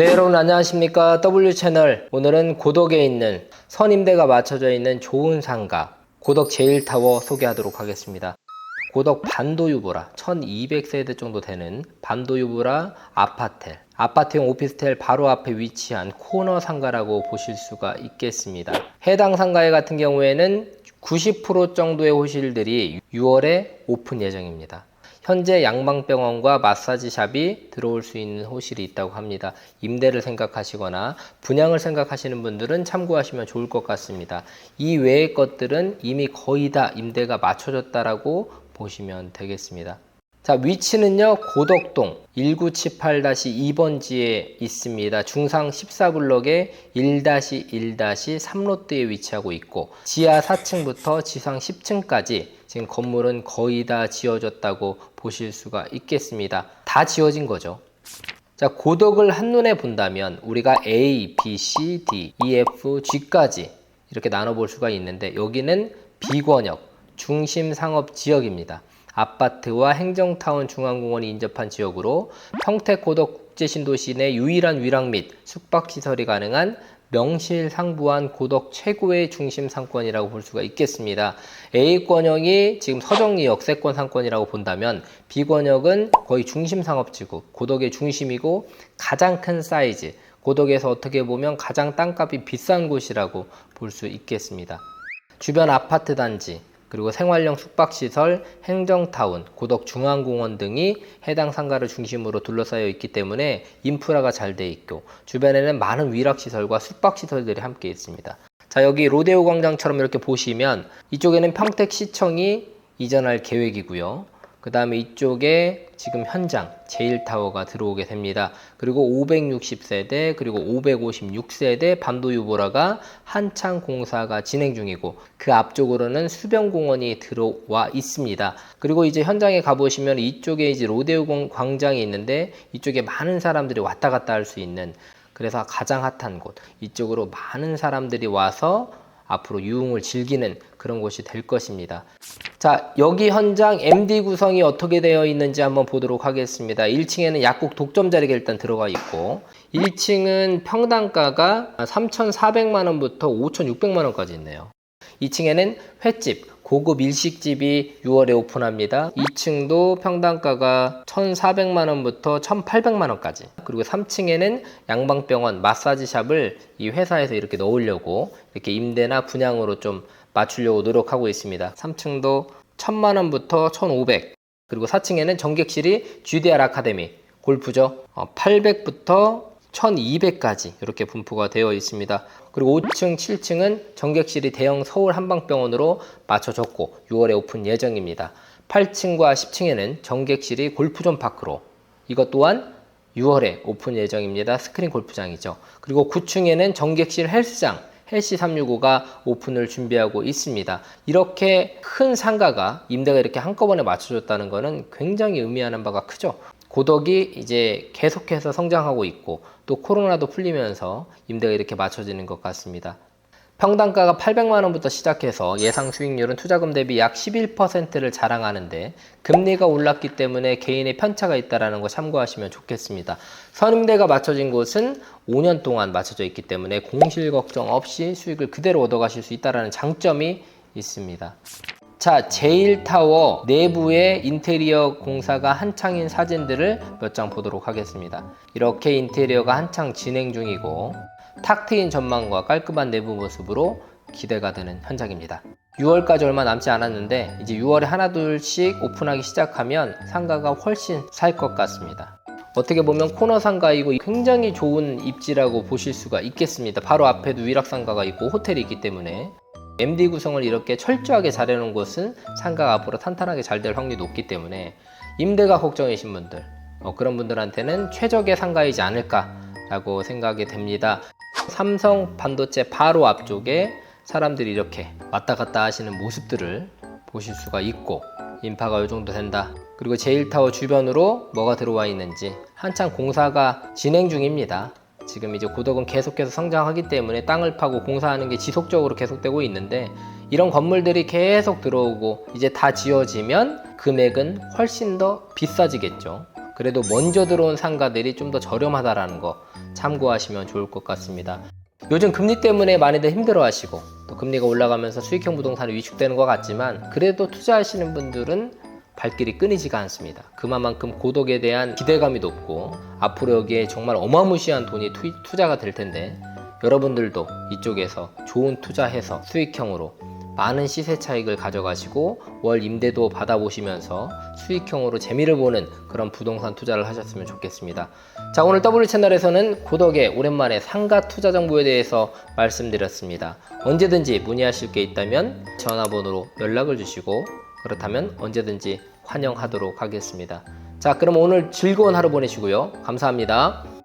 네 여러분 안녕하십니까? W 채널. 오늘은 고덕에 있는 선임대가 맞춰져 있는 좋은 상가 고덕 제일타워 소개하도록 하겠습니다. 고덕 반도유보라 1200세대 정도 되는 반도유보라 아파텔. 아파트용 오피스텔 바로 앞에 위치한 코너 상가라고 보실 수가 있겠습니다. 해당 상가에 같은 경우에는 90% 정도의 호실들이 6월에 오픈 예정입니다 현재 양방병원과 마사지샵이 들어올 수 있는 호실이 있다고 합니다. 임대를 생각하시거나 분양을 생각하시는 분들은 참고하시면 좋을 것 같습니다. 이 외의 것들은 이미 거의 다 임대가 맞춰졌다라고 보시면 되겠습니다. 자, 위치는요, 고덕동 1978-2번지에 있습니다. 중상 14블럭의 1-1-3로드에 위치하고 있고, 지하 4층부터 지상 10층까지 지금 건물은 거의 다 지어졌다고 보실 수가 있겠습니다. 다 지어진 거죠. 자, 고덕을 한눈에 본다면 우리가 A, B, C, D, E, F, G까지 이렇게 나눠볼 수가 있는데 여기는 비권역 중심 상업 지역입니다. 아파트와 행정타운 중앙공원이 인접한 지역으로 평택 고덕 국제신도시 내 유일한 위락 및 숙박시설이 가능한 명실상부한 고덕 최고의 중심 상권이라고 볼 수가 있겠습니다. A권역이 지금 서정리 역 세권 상권이라고 본다면 B권역은 거의 중심 상업지구, 고덕의 중심이고 가장 큰 사이즈, 고덕에서 어떻게 보면 가장 땅값이 비싼 곳이라고 볼 수 있겠습니다. 주변 아파트 단지, 그리고 생활형 숙박시설, 행정타운, 고덕 중앙공원 등이 해당 상가를 중심으로 둘러싸여 있기 때문에 인프라가 잘 돼 있고 주변에는 많은 위락시설과 숙박시설들이 함께 있습니다. 자 여기 로데오 광장처럼 이렇게 보시면 이쪽에는 평택시청이 이전할 계획이고요. 그 다음에 이쪽에 지금 현장 제일타워가 들어오게 됩니다. 그리고 560세대 그리고 556세대 반도유보라가 한창 공사가 진행 중이고 그 앞쪽으로는 수변공원이 들어와 있습니다. 그리고 이제 현장에 가보시면 이쪽에 이제 로데오 광장이 있는데 이쪽에 많은 사람들이 왔다 갔다 할 수 있는 그래서 가장 핫한 곳 이쪽으로 많은 사람들이 와서 앞으로 유흥을 즐기는 그런 곳이 될 것입니다. 자, 여기 현장 MD 구성이 어떻게 되어 있는지 한번 보도록 하겠습니다. 1층에는 약국 독점 자리가 일단 들어가 있고 1층은 평당가가 3,400만 원부터 5,600만 원까지 있네요. 2층에는 횟집, 고급 일식집이 6월에 오픈합니다. 2층도 평당가가 1,400만 원부터 1,800만 원까지. 그리고 3층에는 양방병원 마사지샵을 이 회사에서 이렇게 넣으려고 이렇게 임대나 분양으로 좀 맞추려고 노력하고 있습니다. 3층도 1,000만 원부터 1,500. 그리고 4층에는 전객실이 GDR 아카데미 골프죠. 800부터 1200까지 이렇게 분포가 되어 있습니다. 그리고 5층, 7층은 정객실이 대형 서울 한방병원으로 맞춰졌고 6월에 오픈 예정입니다. 8층과 10층에는 정객실이 골프존 파크로 이것 또한 6월에 오픈 예정입니다. 스크린 골프장이죠. 그리고 9층에는 정객실 헬스장 헬시 365가 오픈을 준비하고 있습니다. 이렇게 큰 상가가 임대가 이렇게 한꺼번에 맞춰졌다는 것은 굉장히 의미하는 바가 크죠. 고덕이 이제 계속해서 성장하고 있고 또 코로나도 풀리면서 임대가 이렇게 맞춰지는 것 같습니다. 평당가가 800만 원부터 시작해서 예상 수익률은 투자금 대비 약 11%를 자랑하는데 금리가 올랐기 때문에 개인의 편차가 있다는 거 참고하시면 좋겠습니다. 선임대가 맞춰진 곳은 5년 동안 맞춰져 있기 때문에 공실 걱정 없이 수익을 그대로 얻어가실 수 있다는 장점이 있습니다. 자, 제일타워 내부의 인테리어 공사가 한창인 사진들을 몇 장 보도록 하겠습니다. 이렇게 인테리어가 한창 진행 중이고 탁 트인 전망과 깔끔한 내부 모습으로 기대가 되는 현장입니다. 6월까지 얼마 남지 않았는데 이제 6월에 하나둘씩 오픈하기 시작하면 상가가 훨씬 살 것 같습니다. 어떻게 보면 코너 상가이고 굉장히 좋은 입지라고 보실 수가 있겠습니다. 바로 앞에도 위락 상가가 있고 호텔이 있기 때문에 MD 구성을 이렇게 철저하게 잘 해놓은 곳은 상가가 앞으로 탄탄하게 잘 될 확률이 높기 때문에 임대가 걱정이신 분들 어, 그런 분들한테는 최적의 상가이지 않을까라고 생각이 됩니다. 삼성 반도체 바로 앞쪽에 사람들이 이렇게 왔다 갔다 하시는 모습들을 보실 수가 있고 인파가 이 정도 된다. 그리고 제일타워 주변으로 뭐가 들어와 있는지 한창 공사가 진행 중입니다. 지금 이제 고덕은 계속해서 성장하기 때문에 땅을 파고 공사하는 게 지속적으로 계속되고 있는데 이런 건물들이 계속 들어오고 이제 다 지어지면 금액은 훨씬 더 비싸지겠죠. 그래도 먼저 들어온 상가들이 좀 더 저렴하다라는 거 참고하시면 좋을 것 같습니다. 요즘 금리 때문에 많이들 힘들어 하시고 또 금리가 올라가면서 수익형 부동산이 위축되는 것 같지만 그래도 투자하시는 분들은 발길이 끊이지가 않습니다. 그만큼 고독에 대한 기대감이 높고 앞으로 여기에 정말 어마무시한 돈이 투, 투자가 될 텐데 여러분들도 이쪽에서 좋은 투자해서 수익형으로 많은 시세 차익을 가져가시고 월 임대도 받아보시면서 수익형으로 재미를 보는 그런 부동산 투자를 하셨으면 좋겠습니다. 자, 오늘 W 채널에서는 고덕의 오랜만에 상가 투자 정보에 대해서 말씀드렸습니다. 언제든지 문의하실 게 있다면 전화번호로 연락을 주시고 그렇다면 언제든지 환영하도록 하겠습니다. 자, 그럼 오늘 즐거운 하루 보내시고요. 감사합니다.